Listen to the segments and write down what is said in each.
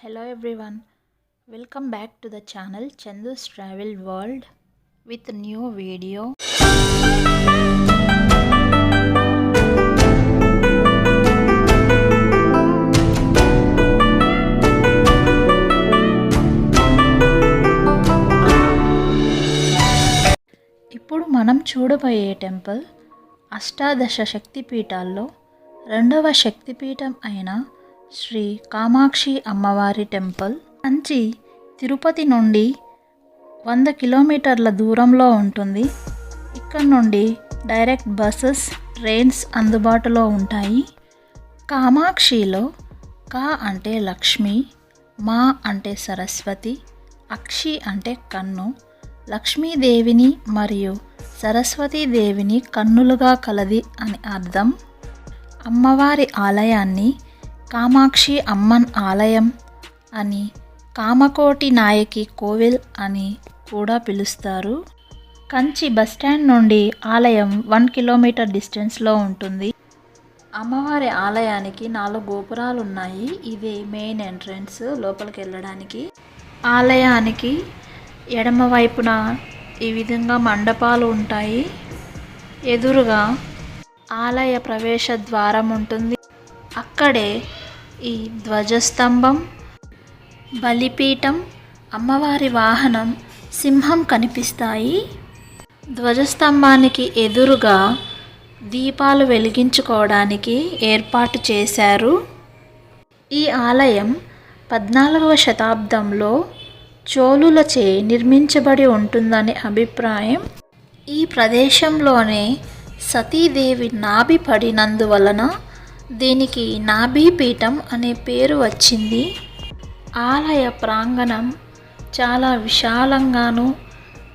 Hello everyone welcome back to the channel Chandu's travel world with new video ఇప్పుడు మనం చూడబోయే temple అష్టాదశ శక్తిపీఠాల్లో రెండవ శక్తిపీఠం అయిన శ్రీ కామాక్షి అమ్మవారి టెంపుల్. కంచి తిరుపతి నుండి వంద కిలోమీటర్ల దూరంలో ఉంటుంది. ఇక్కడ నుండి డైరెక్ట్ బస్సెస్ ట్రైన్స్ అందుబాటులో ఉంటాయి. కామాక్షిలో కా అంటే లక్ష్మి మా అంటే సరస్వతి అక్షి అంటే కన్ను. లక్ష్మీదేవిని మరియు సరస్వతీదేవిని కన్నులుగా కలది అని అర్థం. అమ్మవారి ఆలయాన్ని కామాక్షి అమ్మన్ ఆలయం అని కామకోటి నాయకి కోవిల్ అని కూడా పిలుస్తారు. కంచి బస్టాండ్ నుండి ఆలయం వన్ కిలోమీటర్ డిస్టెన్స్లో ఉంటుంది. అమ్మవారి ఆలయానికి నాలుగు గోపురాలు ఉన్నాయి ఇది మెయిన్ ఎంట్రన్స్ లోపలికి వెళ్ళడానికి ఆలయానికి ఎడమ వైపున ఈ విధంగా మండపాలు ఉంటాయి. ఎదురుగా ఆలయ ప్రవేశ ద్వారం ఉంటుంది. అక్కడే ఈ ధ్వజస్తంభం బలిపీఠం అమ్మవారి వాహనం సింహం కనిపిస్తాయి. ధ్వజస్తంభానికి ఎదురుగా దీపాలు వెలిగించుకోవడానికి ఏర్పాటు చేశారు. ఈ ఆలయం పద్నాలుగవ శతాబ్దంలో చోళులచే నిర్మించబడి ఉంటుందని అభిప్రాయం. ఈ ప్రదేశంలోనే సతీదేవి నాభి పడినందువలన దీనికి నాభీపీఠం అనే పేరు వచ్చింది. ఆలయ ప్రాంగణం చాలా విశాలంగాను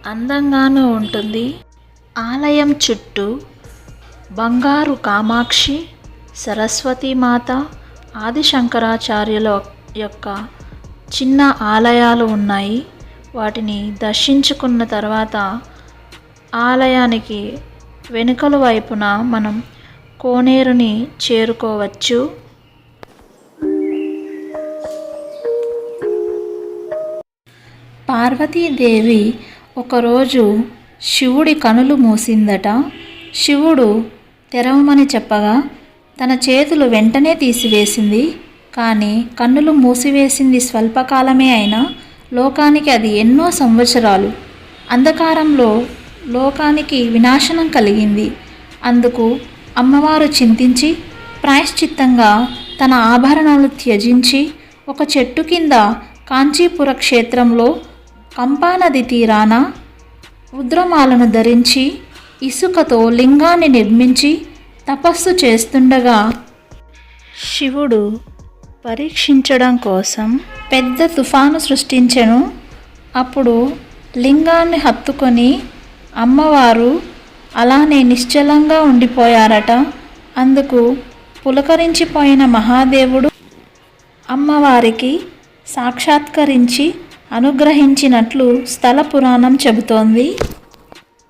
అందంగాను ఉంటుంది. ఆలయం చుట్టూ బంగారు కామాక్షి సరస్వతీమాత ఆదిశంకరాచార్యుల యొక్క చిన్న ఆలయాలు ఉన్నాయి. వాటిని దర్శించుకున్న తర్వాత ఆలయానికి వెనుకల వైపున మనం కోనేరుని చేరుకోవచ్చు. పార్వతీదేవి ఒకరోజు శివుడి కనులు మూసిందట. శివుడు తెరవమని చెప్పగా తన చేతులు వెంటనే తీసివేసింది. కానీ కన్నులు మూసివేసింది స్వల్పకాలమే అయినా లోకానికి అది ఎన్నో సంవత్సరాలు. అంధకారంలో లోకానికి వినాశనం కలిగింది. అందుకు అమ్మవారు చింతించి ప్రాయశ్చిత్తంగా తన ఆభరణాలు త్యజించి ఒక చెట్టు కింద కాంచీపుర క్షేత్రంలో కంపానది తీరాన రుద్రమాలను ధరించి ఇసుకతో లింగాన్ని నిర్మించి తపస్సు చేస్తుండగా శివుడు పరీక్షించడం కోసం పెద్ద తుఫాను సృష్టించెను. అప్పుడు లింగాన్ని హత్తుకొని అమ్మవారు అలానే నిశ్చలంగా ఉండిపోయారట. అందుకు పులకరించిపోయిన మహాదేవుడు అమ్మవారికి సాక్షాత్కరించి అనుగ్రహించినట్లు స్థల పురాణం చెబుతోంది.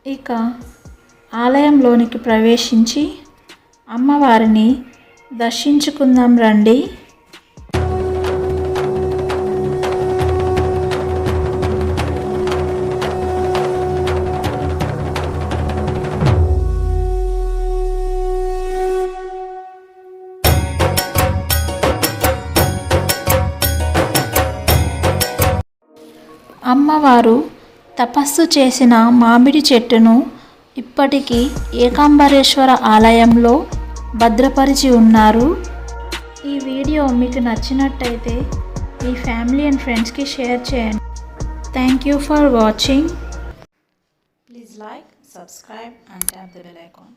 ఇక ఆలయంలోనికి ప్రవేశించి అమ్మవారిని దర్శించుకుందాం రండి. అమ్మవారు తపస్సు చేసిన మామిడి చెట్టును ఇప్పటికీ ఏకాంబరేశ్వర ఆలయంలో భద్రపరిచి ఉన్నారు. ఈ వీడియో మీకు నచ్చినట్టయితే మీ ఫ్యామిలీ అండ్ ఫ్రెండ్స్కి షేర్ చేయండి. Thank you for watching. Please like subscribe and tap the bell icon.